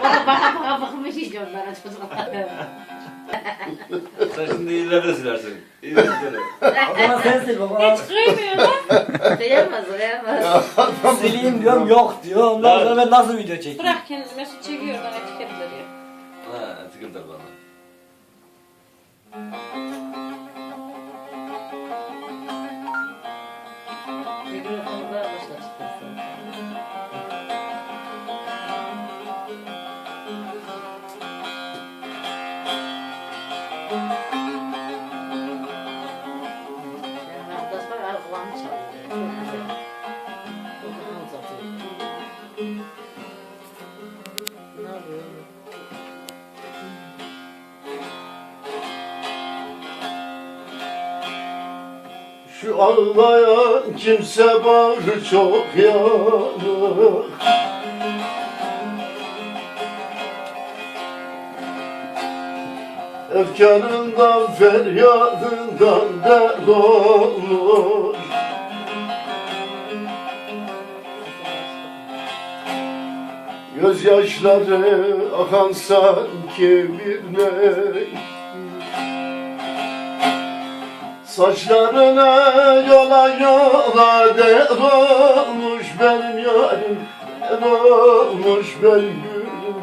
O da baka baka bakmış hiç onlara çocuklara. Sen şimdi ileride silersin. İleride silersin. O zaman sen sil baba. Hiç kıymıyor lan. Kıyamaz kıyamaz. Sileyim diyorum yok diyor. Ondan sonra ben nasıl video çekeyim? Bırak kendini Mesut çekiyor bana etiketleri Şu ağlayan kimse bağrı çok yanık. Efkarından feryadından dert olur. Gözyaşları akan sanki bir ney Saçlarına yola yola der olmuş benim yarim Der olmuş benim gülüm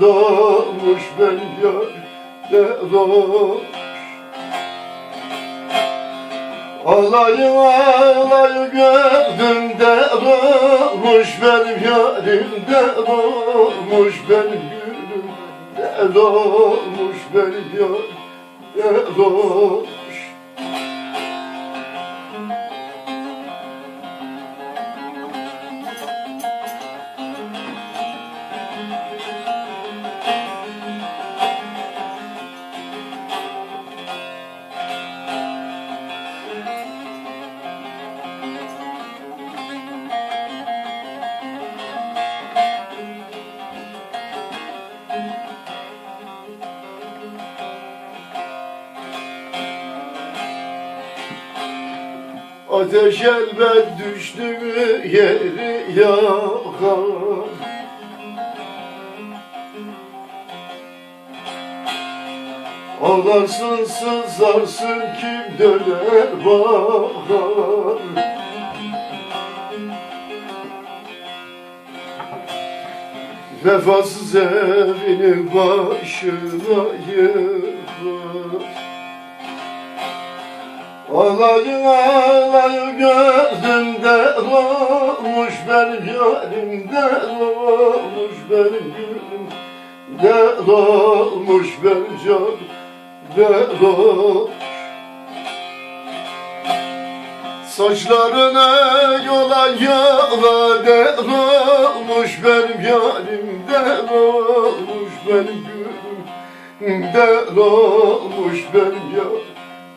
Der olmuş benim yarim Der olmuş Ağlayı ağlayı gördüm. Der olmuş benim yarim Der olmuş benim gülüm Der olmuş benim yarim Der olmuş Ateş elbet düştü yeri yakar. Ağlarsın sızarsın kim döner bakar Vefasız evini başına yıkar Ağlayın ağlayın gördüm de olmuş benim yarim de olmuş benim gülüm de olmuş benim canım de olmuş Saçlarına yola yola de olmuş benim yarim de olmuş benim gülüm olmuş benim yarim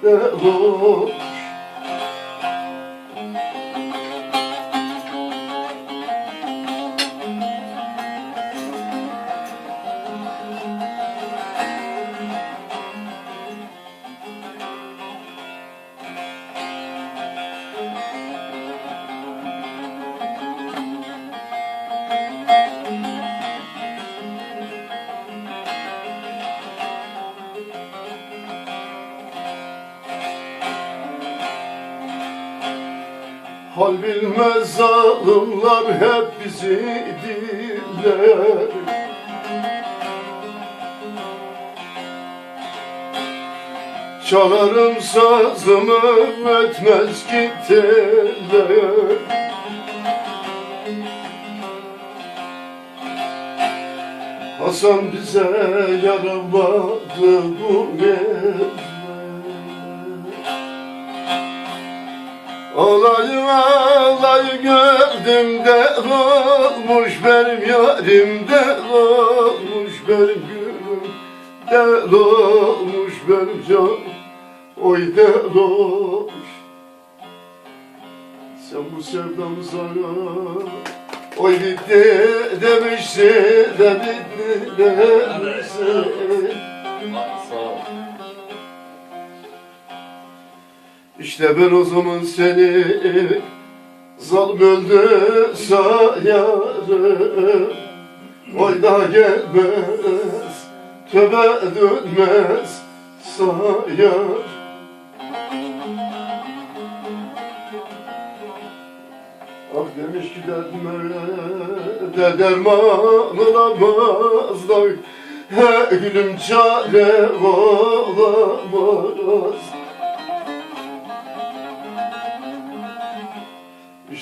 de Hal bilmez zalimler hep bizi diller Çalarım sazımı etmez ki teller Hasan bize yaramadı bu eller Ağlayı ağlayı gördüm de olmuş benim yarim de olmuş benim gülüm de olmuş benim canım. Oy de olmuş Sen bu sevdamıza oy bitti demişsin de bitti demişsin İşte ben o zaman seni zalim öldü sayarım. Oy da gelmez Töbe dönmez sayar Ah demiş ki derdime de derman olamaz da He gülüm çare olamaz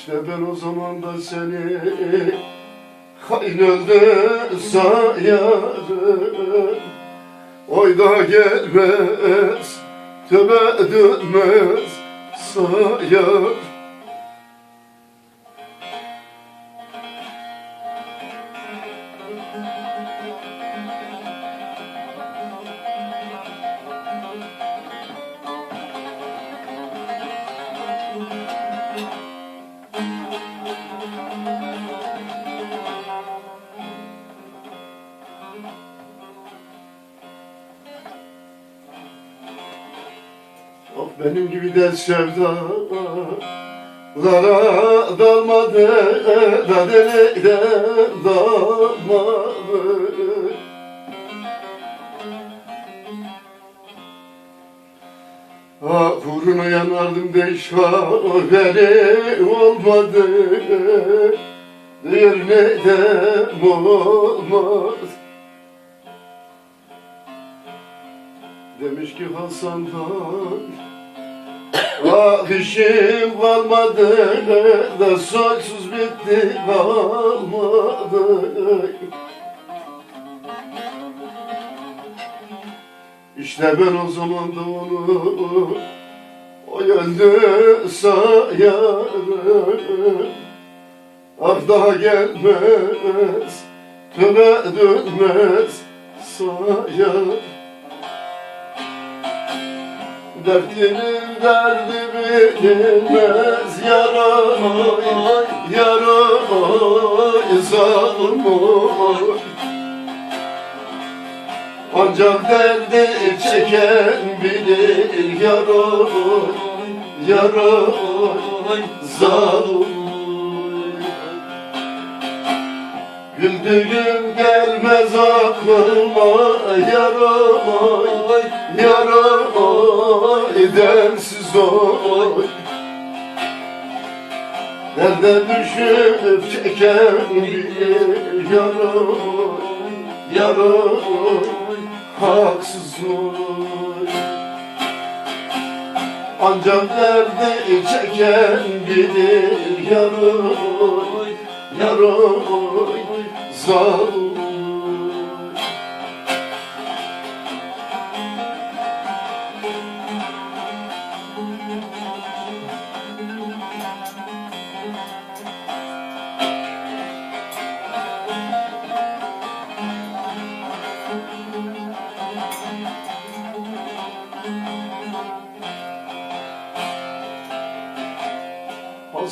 İşte ben o zaman da seni hain öldü sayarım Oy gelmez töbe dönmez sayar benim gibi de sevdalara dalmadı da deneyden dalmadı. Ah uğruna yanardım beş haberi olmadı. Diğerine de olmaz Demiş ki Hasan'dan Ah işim kalmadı da soysuz bitti kalmadı. İşte ben o zaman da onu o öldü sayarım. Ah daha gelmez töbe dönmez sayarım Dertlinin derdi bilinmez Yaray zalim oy. Ancak derdi çeken bilir yaray Yaray zalim Güldüğüm gelmez aklıma yaramay Yaramay dersiz oy. Nerede düşüp çeken bir yaramay Yaramay haksız oy. Ancak derdi çeken bilir yaramay Yaramay zalim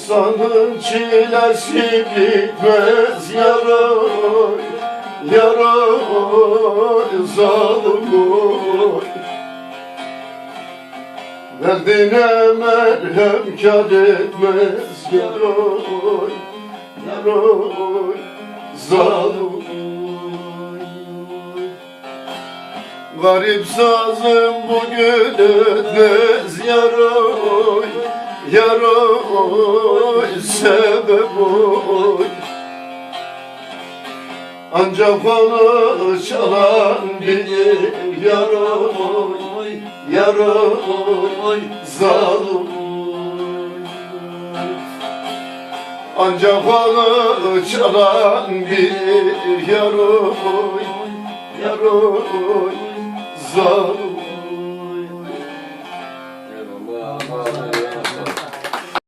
Hasan'ın çilesi bitmez yaray Yaray zalim oy Derdine merhem kar etmez yaray Yaray zalim Garip sazım bugün ötmez yaray Yaray sebep oy. Ancak bana çalan bilir yaray Yaray zalim Ancak bana çalan bilir yaray Yaray zalim